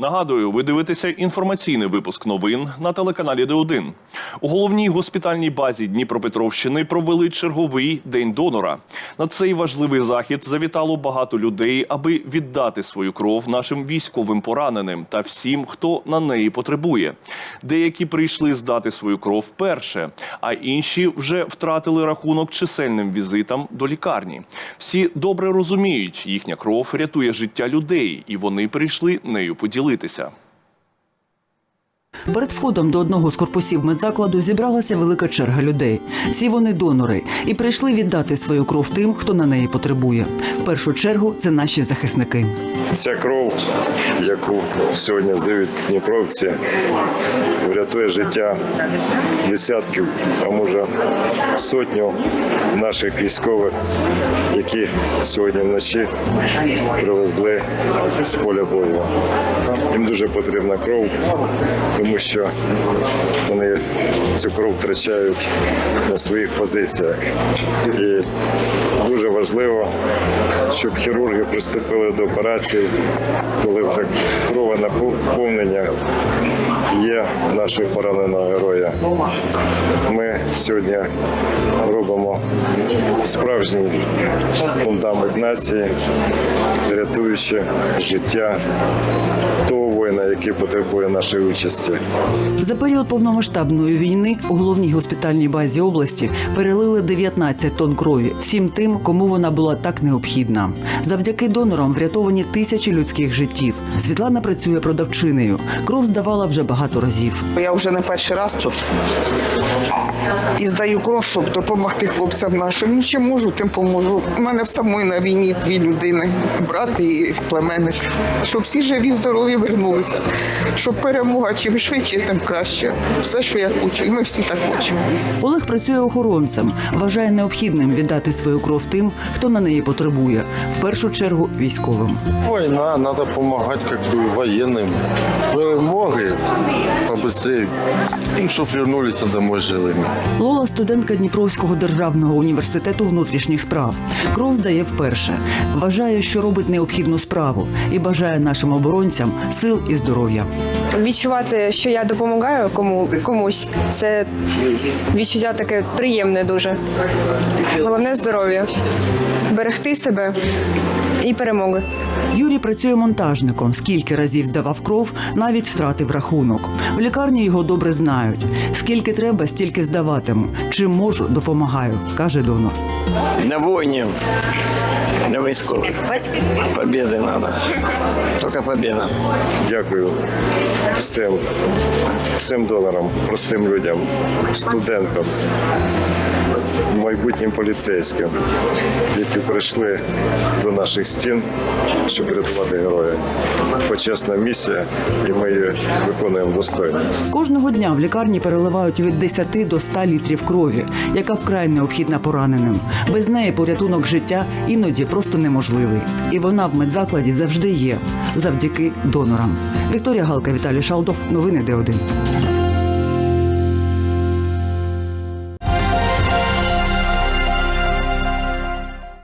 Нагадую, ви дивитеся інформаційний випуск новин на телеканалі Д1. У головній госпітальній базі Дніпропетровщини провели черговий день донора. На цей важливий захід завітало багато людей, аби віддати свою кров нашим військовим пораненим та всім, хто на неї потребує. Деякі прийшли здати свою кров вперше, а інші вже втратили рахунок чисельним візитам до лікарні. Всі добре розуміють, їхня кров рятує життя людей, і вони прийшли нею поділитися. Перед входом до одного з корпусів медзакладу зібралася велика черга людей. Всі вони донори і прийшли віддати свою кров тим, хто на неї потребує. В першу чергу це наші захисники. Ця кров, яку сьогодні здають дніпровці, врятує життя десятків, а може сотню наших військових, які сьогодні вночі привезли з поля бою. Їм дуже потрібна кров, тому що вони цю кров втрачають на своїх позиціях. І дуже важливо, щоб хірурги приступили до операції, коли вже крова наповнення є нашого пораненого героя. Ми сьогодні робимо справжній фундамент нації, рятуючи життя того воїна, який потребує нашої участі. За період повномасштабної війни у головній госпітальній базі області перелили 19 тонн крові всім тим, кому вона була так необхідна. Завдяки донорам врятовані тисячі людських життів. Світлана працює продавчинею. Кров здавала вже багато разів. Я вже не перший раз тут і здаю кров, щоб допомогти хлопцям нашим. Ну, чим можу, тим поможу. У мене в самої на війні дві людини, брат і племенник. Щоб всі живі, здорові вернулися. Щоб перемога чим швидше, тим краще. Все, що я хочу, і ми всі так хочемо. Олег працює охоронцем, вважає необхідним віддати свою кров тим, хто на неї потребує. В першу чергу військовим. Война, надо помогать как бы военным. Перемоги побыстрее, ну, щоб вернулись домой живыми. Лола студентка Дніпровського державного університету внутрішніх справ. Кров здає вперше. Вважає, що робить необхідну справу і бажає нашим оборонцям сил і здоров'я. Відчувати, що я допомагаю кому, комусь, це відчуття таке приємне дуже. Головне здоров'я, берегти себе і перемоги. Юрій працює монтажником. Скільки разів здавав кров, навіть втратив рахунок. В лікарні його добре знають. Скільки треба, стільки здаватиму. Чим можу, допомагаю, каже донор. На войне, на войску. Победы надо. Только победа. Дякую всім, всім донорам, простим людям, студентам, майбутнім поліцейським, які прийшли до наших стін, щоб рятувати героя. Почесна місія, і ми її виконуємо достойно. Кожного дня в лікарні переливають від 10 до 100 літрів крові, яка вкрай необхідна пораненим. Без неї порятунок життя іноді просто неможливий. І вона в медзакладі завжди є завдяки донорам. Вікторія Галка, Віталій Шалдов. Новини Д1.